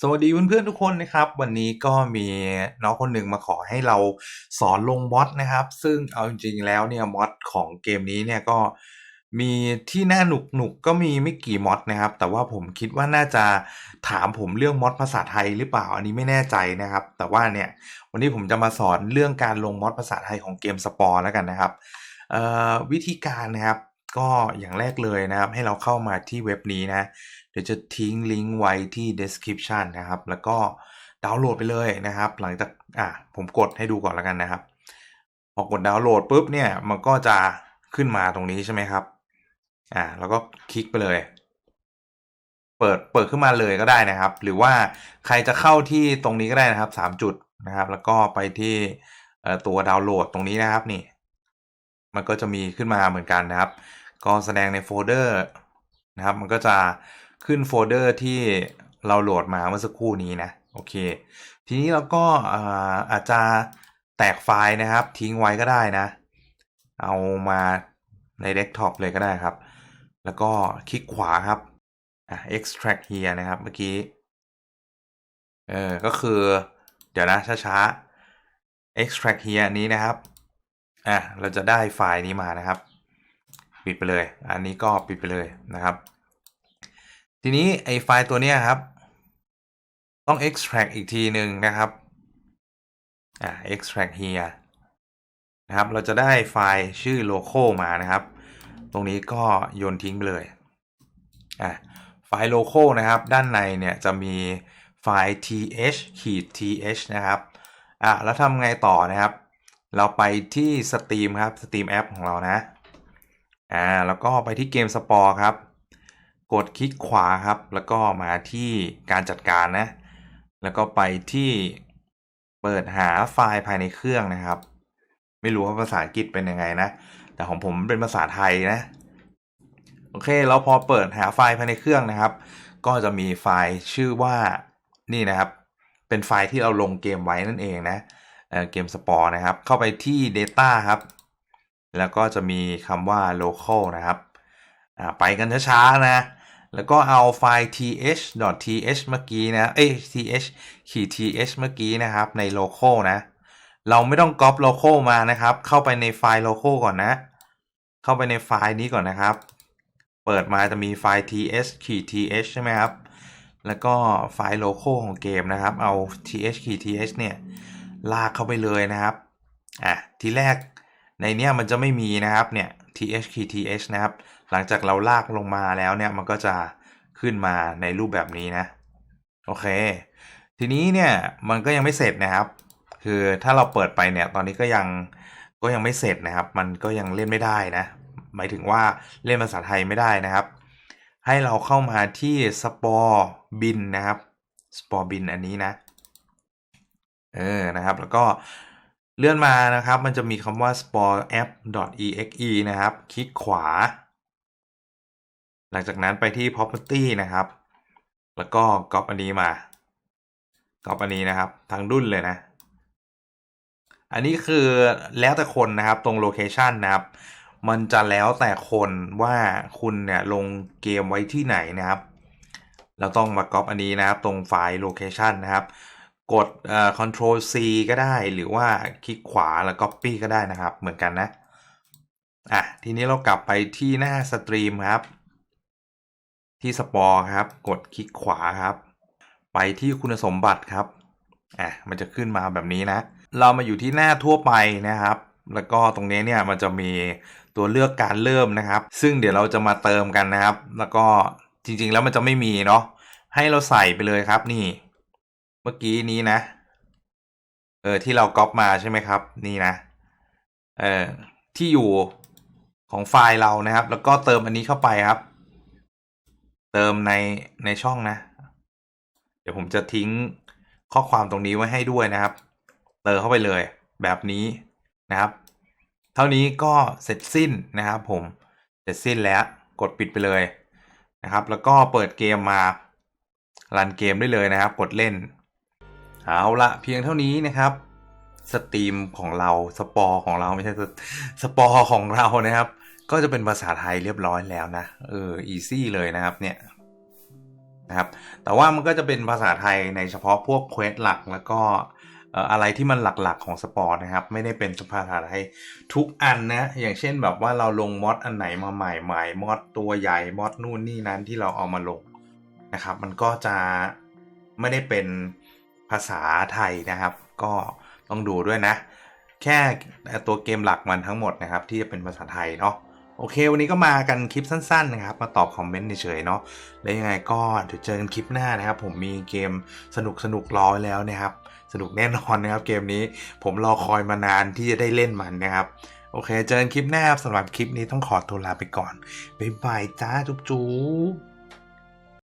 สวัสดีเพื่อนๆทุกคนนะครับ วันนี้ก็มีน้องคนหนึ่งมาขอให้เราสอนลงมอดนะครับ ซึ่งเอาจริงๆแล้วเนี่ยมอดของเกมนี้เนี่ยก็มีที่น่าหนุกหนุกก็มีไม่กี่มอดนะครับ แต่ว่าผมคิดว่าน่าจะถามผมเรื่องมอดภาษาไทยหรือเปล่าอันนี้ไม่แน่ใจนะครับ แต่ว่าเนี่ยวันนี้ผมจะมาสอนเรื่องการลงมอดภาษาไทยของเกมสปอร์แล้วกันนะครับวิธีการนะครับ ก็อย่างแรกเลยนะครับ ให้เราเข้ามาที่เว็บนี้นะ เดี๋ยวจะทิ้งลิงก์ไว้ที่ description นะครับ แล้วก็ดาวน์โหลดไปเลยนะครับ หลังจากอะผมกดให้ดูก่อนแล้วกันนะครับพอกดดาวน์โหลดปุ๊บเนี่ยมันก็จะขึ้นมาตรงนี้ใช่ไหมครับอ่าแล้วก็คลิกไปเลย เปิดเปิดขึ้นมาเลยก็ได้นะครับ หรือว่าใครจะเข้าที่ตรงนี้ก็ได้นะครับสามจุดนะครับ แล้วก็ไปที่ตัวดาวน์โหลดตรงนี้นะครับนี่ มันก็จะมีขึ้นมาเหมือนกันนะครับ ก็แสดงในโฟลเดอร์นะครับ มันก็จะขึ้นโฟลเดอร์ที่เราโหลดมาเมื่อสักครู่นี้นะ โอเค ทีนี้เราก็อาจจะแตกไฟล์นะครับ ทิ้งไว้ก็ได้นะ เอามาในเดสก์ท็อปเลยก็ได้ครับ แล้วก็คลิกขวาครับ extract here นะครับเมื่อกี้ เออ ก็คือ เดี๋ยวนะช้าๆ extract here นี้นะครับ อะ เราจะได้ไฟล์นี้มานะครับ ปิดไปเลย อันนี้ก็ปิดไปเลยนะครับ ทีนี้ไอไฟล์ตัวนี้ครับ ต้อง extract อีกทีหนึ่งนะครับอ่า extract here นะครับ เราจะได้ไฟล์ชื่อ local มานะครับ ตรงนี้ก็โยนทิ้งไปเลยอ่าไฟล์ local นะครับ ด้านในเนี่ยจะมีไฟล์ th ขีด th นะครับอะแล้วทำไงต่อนะครับ เราไปที่ Steam ครับ Steam App ของเรานะ อ่าแล้วก็ไปที่เกมสปอร์ครับ กดคลิกขวาครับ แล้วก็มาที่การจัดการนะ แล้วก็ไปที่เปิดหาไฟล์ภายในเครื่องนะครับ ไม่รู้ว่าภาษาอังกฤษเป็นยังไงนะ แต่ของผมเป็นภาษาไทยนะ โอเคเราพอเปิดหาไฟล์ภายในเครื่องนะครับ ก็จะมีไฟล์ชื่อว่านี่นะครับ เป็นไฟล์ที่เราลงเกมไว้นั่นเองนะเกมสปอร์นะครับ เข้าไปที่ Data ครับ แล้วก็จะมีคำว่า local นะครับไปกันช้าๆนะ แล้วก็เอาไฟล์ th.th เมื่อกี้นะ เอ้ th ขีด th เมื่อกี้นะครับใน local นะ เราไม่ต้องก๊อป local มานะครับ เข้าไปในไฟล์ local ก่อนนะ เข้าไปในไฟล์นี้ก่อนนะครับ เปิดมาจะมีไฟล์ th ขีด th ใช่ไหมครับ แล้วก็ไฟล์ local ของเกมนะครับ เอา th ขีด th เนี่ย ลากเข้าไปเลยนะครับ อะ ทีแรก ในเนี้ยมันจะไม่มีนะครับเนี่ย th K T H นะครับ หลังจากเราลากลงมาแล้วเนี่ยมันก็จะขึ้นมาในรูปแบบนี้นะ โอเค ทีนี้เนี่ยมันก็ยังไม่เสร็จนะครับ คือถ้าเราเปิดไปเนี่ยตอนนี้ก็ยังก็ยังไม่เสร็จนะครับ มันก็ยังเล่นไม่ได้นะ หมายถึงว่าเล่นภาษาไทยไม่ได้นะครับ ให้เราเข้ามาที่ spore bin นะครับ spore bin อันนี้นะ เออนะครับ แล้วก็ เลื่อนมานะครับ มันจะมีคำว่า spore app exe นะครับ คลิกขวา หลังจากนั้นไปที่ property นะครับ แล้วก็ copy อันนี้มา copy อันนี้นะครับทั้งดุ้นเลยนะ อันนี้คือแล้วแต่คนนะครับตรง location นะครับ มันจะแล้วแต่คนว่าคุณเนี่ยลงเกมไว้ที่ไหนนะครับ เราต้องมา copy อันนี้นะครับ ตรงไฟล์ location นะครับ กด ctrl+c ก็ได้หรือว่าคลิกขวาแล้ว copy ก็ได้นะครับ เหมือนกันนะ อะ ทีนี้เรากลับไปที่หน้าสตรีมครับ ที่สปอร์ครับ กดคลิกขวาครับ ไปที่คุณสมบัติครับ อะ มันจะขึ้นมาแบบนี้นะ เรามาอยู่ที่หน้าทั่วไปนะครับ แล้วก็ตรงนี้เนี่ยมันจะมีตัวเลือกการเริ่มนะครับ ซึ่งเดี๋ยวเราจะมาเติมกันนะครับ แล้วก็จริงๆแล้วมันจะไม่มีเนาะ ให้เราใส่ไปเลยครับนี่ เมื่อกี้นี้นะ เออ ที่เราก๊อปมาใช่ไหมครับ นี่นะ เออที่อยู่ของไฟล์เรานะครับ แล้วก็เติมอันนี้เข้าไปครับ เติมในในช่องนะ เดี๋ยวผมจะทิ้งข้อความตรงนี้ไว้ให้ด้วยนะครับ เติมเข้าไปเลยแบบนี้นะครับ เท่านี้ก็เสร็จสิ้นนะครับผม เสร็จสิ้นแล้วกดปิดไปเลยนะครับ แล้วก็เปิดเกมมารันเกมได้เลยนะครับ กดเล่น เอาละเพียงเท่านี้นะครับสตรีมของเราสปอร์ของเราไม่ใช่สปอร์ของเรานะครับ ก็จะเป็นภาษาไทยเรียบร้อยแล้วนะเอออีซี่เลยนะครับเนี่ยนะครับ แต่ว่ามันก็จะเป็นภาษาไทยในเฉพาะพวกเควสหลักแล้วก็อะไรที่มันหลักๆของสปอร์นะครับ ไม่ได้เป็นภาษาไทยทุกอันนะอย่างเช่นแบบว่าเราลงมอดอันไหนมาใหม่ใหม่มอดตัวใหญ่มอดนู่นนี่นั้นที่เราเอามาลงนะครับ มันก็จะไม่ได้เป็น ภาษาไทยนะครับ ก็ต้องดูด้วยนะ แค่ตัวเกมหลักมันทั้งหมดนะครับ ที่จะเป็นภาษาไทยเนาะโอเค วันนี้ก็มากันคลิปสั้นๆนะครับ มาตอบคอมเมนต์เฉยๆเนาะแล้วยังไงก็เดี๋ยวเจอกันคลิปหน้านะครับ ผมมีเกมสนุกสนุกรอแล้วนะครับ สนุกแน่นอนนะครับ เกมนี้ผมรอคอยมานานที่จะได้เล่นมันนะครับ โอเค เจอกันคลิปหน้าครับสำหรับคลิปนี้ต้องขอตัวลาไปก่อนบ๊ายบายจ้าจุ๊บ